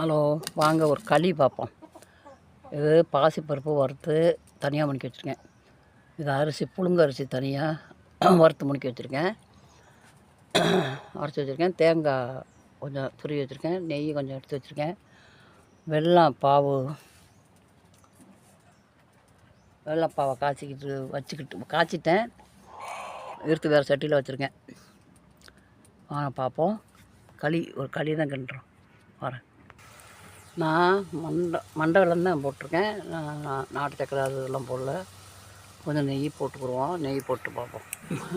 Hello வாங்க ஒரு களி பார்ப்போம். இது பாசிப்பருப்பு வறுத்து தனியாக முணுக்கி வச்சுருக்கேன். இது அரிசி புழுங்க அரிசி தனியாக வறுத்து முணுக்கி வச்சுருக்கேன். அரைச்சி வச்சுருக்கேன். தேங்காய் கொஞ்சம் துருவி வச்சுருக்கேன். நெய் கொஞ்சம் எடுத்து வச்சுருக்கேன். வெள்ளம் பாவு. வெள்ளம் பாவை காய்ச்சிக்கிட்டு வச்சுக்கிட்டு காய்ச்சிட்டேன். எடுத்து வேறு சட்டியில் வச்சுருக்கேன். வாங்க பார்ப்போம். களி ஒரு களி தான் கிண்டுறோம். வரேன். நான் மண்டை மண்டை தான் போட்டிருக்கேன். நான் நாட்டு சக்கரை அது இதெல்லாம் போடல. கொஞ்சம் நெய் போட்டுக்குருவோம் நெய் போட்டு பார்ப்போம்.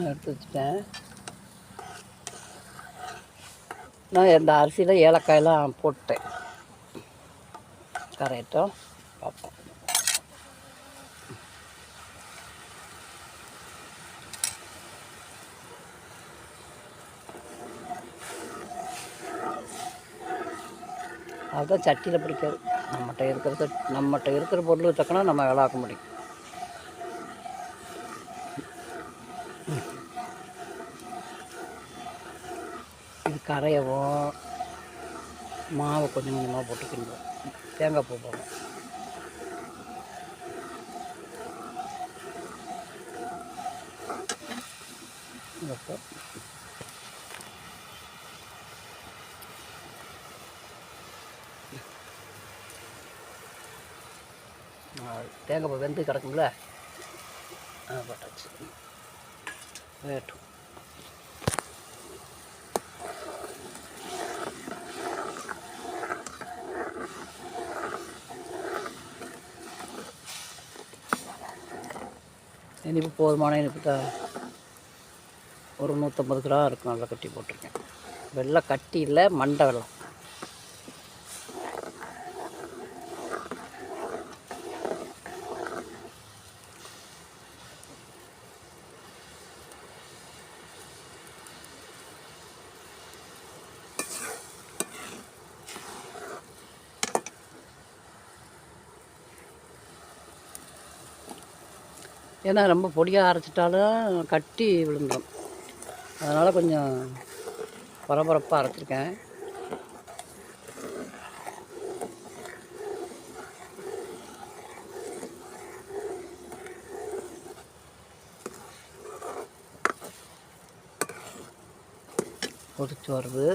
எடுத்து வச்சுட்டேன். நான் இந்த அரிசியில் ஏலக்காயெல்லாம் போட்டேன். கரையட்டும். பார்ப்போம். அதுதான் சட்டியில் பிடிக்காது. நம்மகிட்ட இருக்கிறத நம்மகிட்ட இருக்கிற பொருள் தக்கன நம்ம விளாக்க முடியும். இது கரையவும் மாவை கொஞ்சம் கொஞ்சமாக போட்டு தேங்காய் பூ போவோம் இப்போ ஆ, தேங்காய் வெந்து கிடக்கும்ல? ஆ போட்டாச்சு. வேட்டும். இனிப்பு போதுமான இனிப்பு தான். ஒரு நூற்றம்பது கிராம் இருக்கும் நல்லா கட்டி போட்டிருக்கேன். வெள்ளை கட்டி இல்லை மண்டை வெள்ளம். ஏன்னா ரொம்ப பொடியாக அரைச்சிட்டாலும் கட்டி விழுந்துடும் அதனால் கொஞ்சம் பரபரப்பாக அரைச்சிருக்கேன். கொதிச்சு வருது.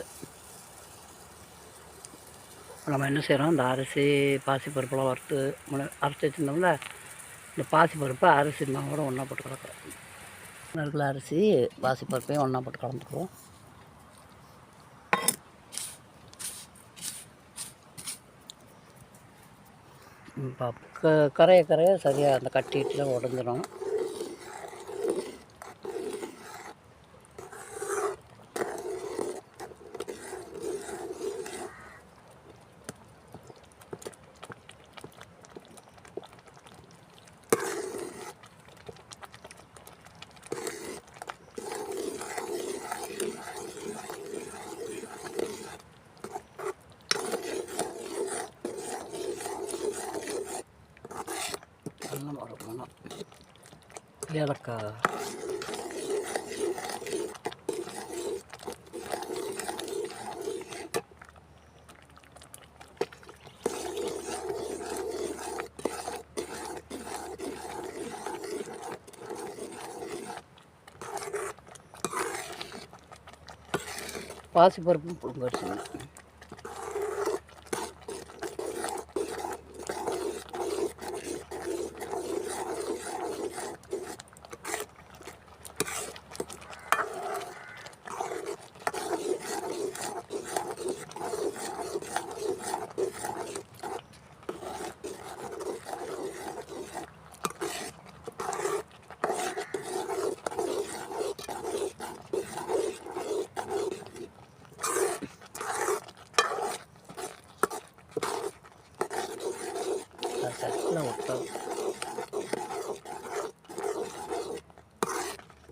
நம்ம என்ன செய்கிறோம் இந்த அரிசி பாசி பருப்பெல்லாம் வறுத்து முன்ன அரைச்சி வச்சுருந்தோம்ல? இந்த பாசி பருப்பை அரிசி மாவோட ஒன்றா போட்டு கலக்கிறோம். இருக்கிற அரிசி பாசிப்பருப்பையும் ஒன்றா போட்டு கலந்துக்குவோம். இப்போ க கரைய கரைய சரியாக அந்த கட்டிட்டுல உடஞ்சிரும் நல்லா வறுக்கணும் ஏலக்காய் பாசிப்பருப்பும் புழுங்க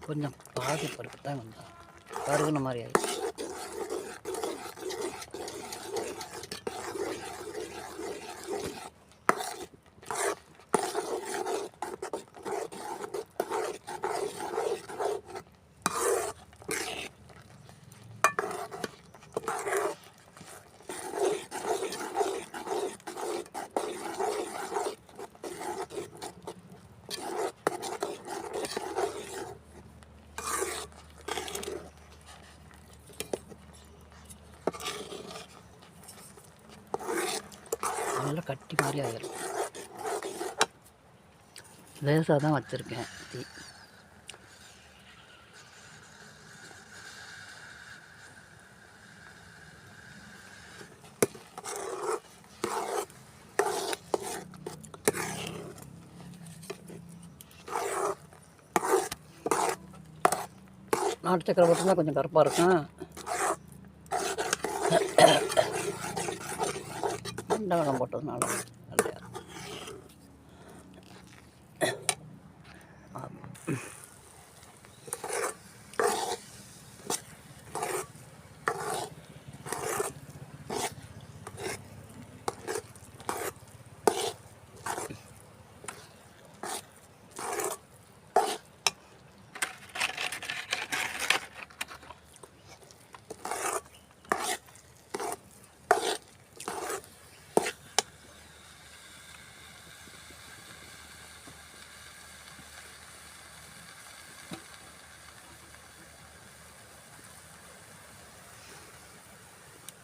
கொஞ்சம் பாதி பருப்பு தான் கொஞ்சம் கருகுன மாதிரி ஆயிடுச்சு நல்லா கட்டி மாதிரி ஆகிடும் லேசாக தான் வச்சுருக்கேன் தீ நாட்டு சக்கரை போட்டோம்னா கொஞ்சம் கருப்பாக இருக்கும். രണ്ടെണ്ണം പൊട്ടുന്നാളും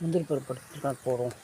முந்திரி பருப்பு எடுத்துட்டு போகிறோம்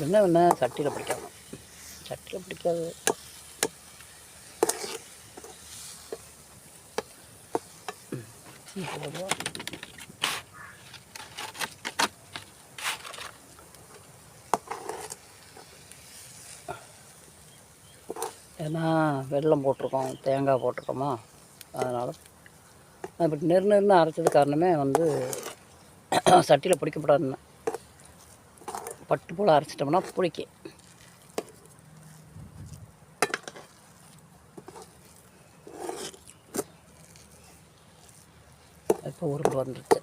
எனக்கு என்ன வேணா சட்டியில் பிடிக்காது. சட்டியில் பிடிக்காது. ஏன்னா வெல்லம் போட்டிருக்கோம் தேங்காய் போட்டிருக்கோமா? அதனால் இப்படி நெரு நெருன்னு அரைச்சது காரணமே வந்து சட்டியில் பிடிக்கப்படாதுன்னு. பட்டு போல் அரைச்சிட்டோம்னா புளிக்கு இப்போ உருண்டு வந்துருச்சு.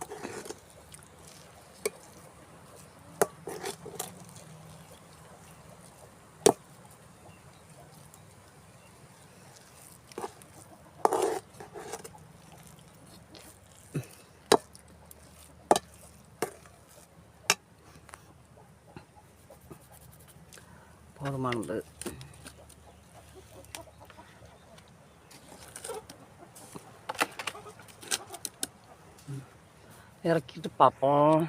போதுமானது இறக்கிட்டு பார்ப்போம்.